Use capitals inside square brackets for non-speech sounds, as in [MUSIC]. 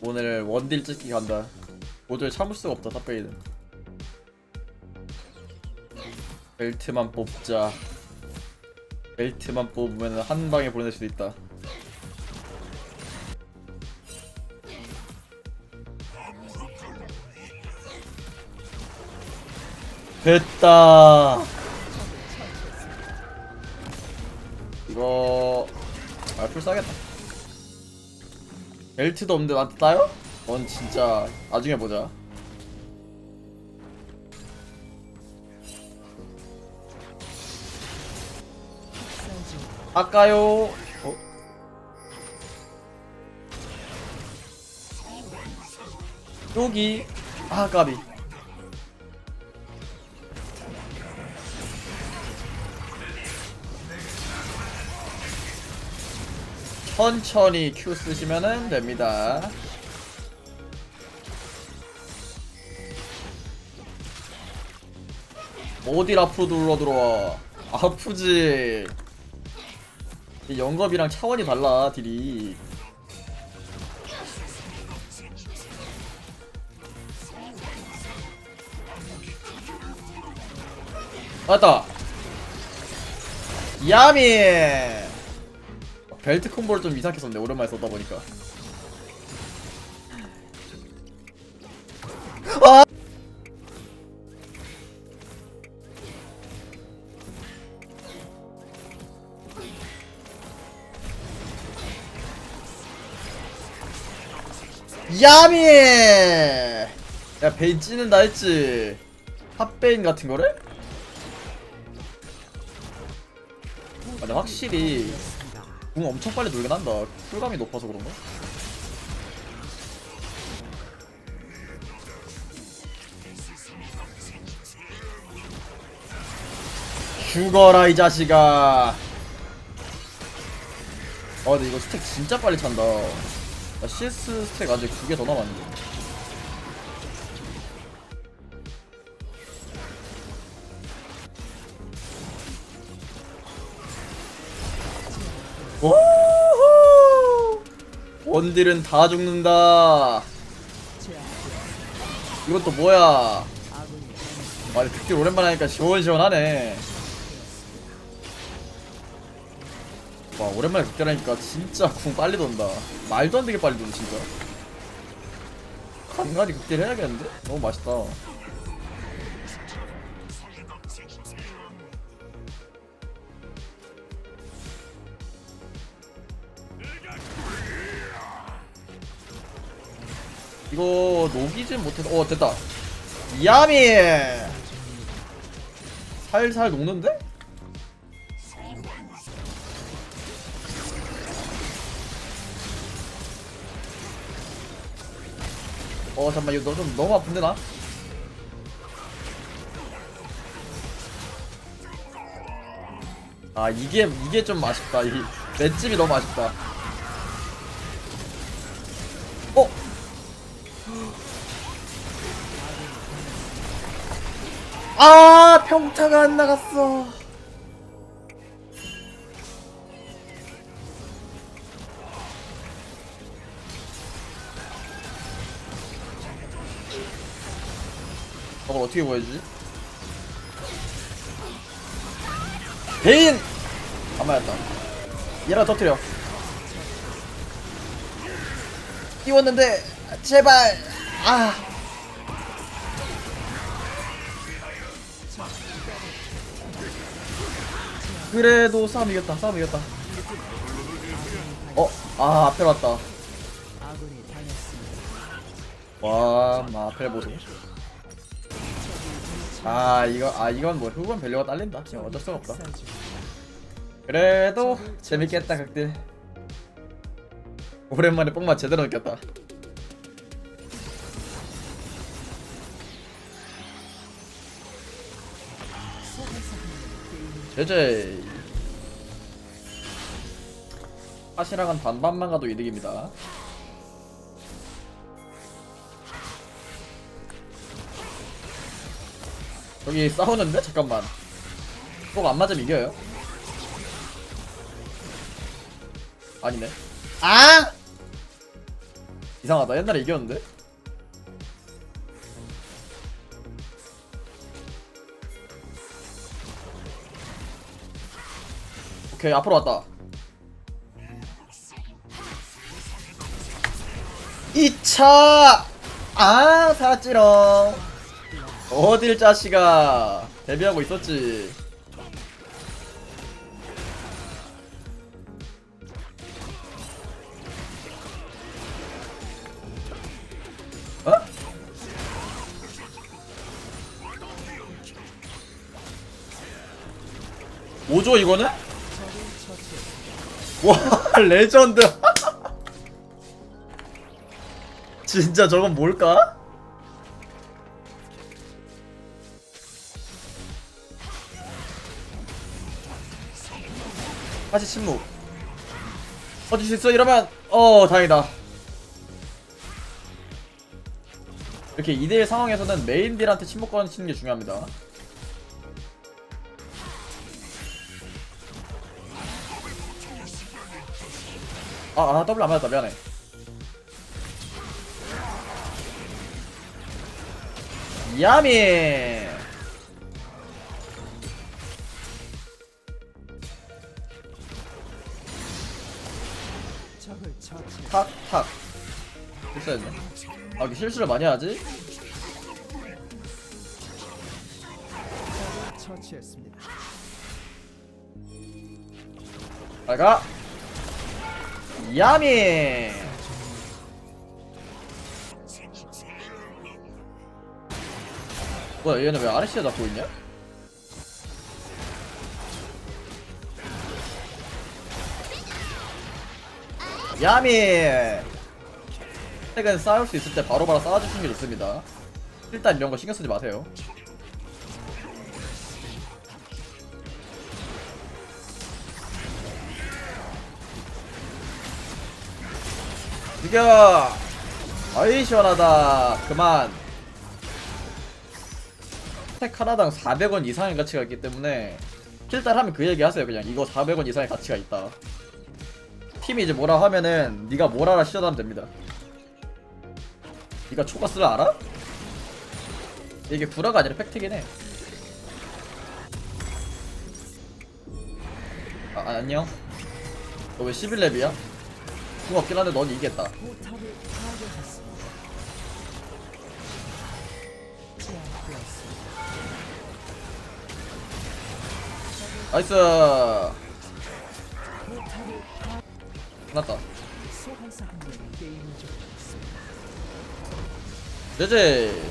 오늘 원딜 찍기 간다. 도저히 참을 수가 없다 탑베이는. 벨트만 뽑자. 벨트만 뽑으면 한 방에 보낼 수도 있다. 됐다. 이거 알풀 싸겠다. 벨트도 없는데 따요? 넌 진짜 나중에 보자. 아까요. 어? 여기 아 까비. 천천히 Q 쓰시면 됩니다. 어딜 앞으로 눌러 들어와. 아프지. 이 영겁이랑 차원이 달라 딜이. 맞다. 야미. 벨트 콤보를 좀 이상하게 썼네 오랜만에 썼다 보니까 아! 야미 야 베인 찌는다 했지 핫베인 같은 거를? 아, 근데 확실히 궁 엄청 빨리 돌긴 한다. 쿨감이 높아서 그런가? 죽어라 이 자식아. 아 근데 이거 스택 진짜 빨리 찬다. 나 CS 스택 아직 두 개 더 남았는데. 오호! 원딜은 다 죽는다. 이것도 뭐야? 아니 득딜 오랜만에 하니까 시원시원하네. 와 오랜만에 득딜하니까 진짜 궁 빨리 돈다. 말도 안 되게 빨리 돈다 진짜. 간간히 극딜 해야겠는데? 너무 맛있다. 이거 녹이진 못해서 어 됐다 야미 살살 녹는데? 어 잠깐만 이거 너 좀 너무 아픈데 나? 아 이게 이게 좀 아쉽다 이 맷집이 너무 아쉽다 어? 아 평타가 안 나갔어 저걸 어떻게 보여주지? 베인! 안 맞았다 얘라 터트려 띄웠는데 제발. 아. 그래도 싸움 이겼다 싸움 이겼다. 어? 아 앞에 왔다. 와 마, 앞에 보소. 아 이거 아 이건 뭐 흑원 밸류가 딸린다. 그냥 어쩔 수가 없다. 그래도 재밌겠다 극딜. 오랜만에 뽕맛 제대로 느꼈다 제제 사실랑은 반반만 가도 이득입니다. 여기 싸우는데? 잠깐만. 꼭 안 맞으면 이겨요? 아니네. 아! 이상하다. 옛날에 이겼는데 오케이 앞으로 왔다. 2차! 아 살았지롱. 어딜 자식아. 데뷔하고 있었지. 어? 뭐죠 이거는? 와 [LAUGHS] 레전드. 진짜 저건 뭘까? 다시 침묵. 어쩔 수 있어? 이러면 어 다행이다. 이렇게 2대1 상황에서는 메인 딜한테 침묵 걸어치는 게 중요합니다 아, 아 더블 안 맞았다. 미안해. 야미! 적을 처치 탁탁. 됐어야겠네. 아 이렇게 실수를 많이 하지? 처치했습니다. 잘가 야미. 뭐야 얘는 왜 아르시아 잡고 있냐? 야미. 최근 싸울 수 있을 때 바로바로 싸워주시는 게 좋습니다. 일단 이런 거 신경 쓰지 마세요 죽여! 아이 시원하다. 그만. 스택 하나당 400원 이상의 가치가 있기 때문에 킬달 하면 그 얘기 하세요 그냥. 이거 400원 이상의 가치가 있다. 팀이 이제 뭐라 하면은 네가 뭘 알아 시전하면 됩니다. 네가 초가스를 알아? 이게 구라가 아니라 팩트긴 해. 아, 아, 안녕. 너 왜 11렙이야? 궁 없긴 한데 넌. 제압되었습니다. 나이스 끝났다. 제제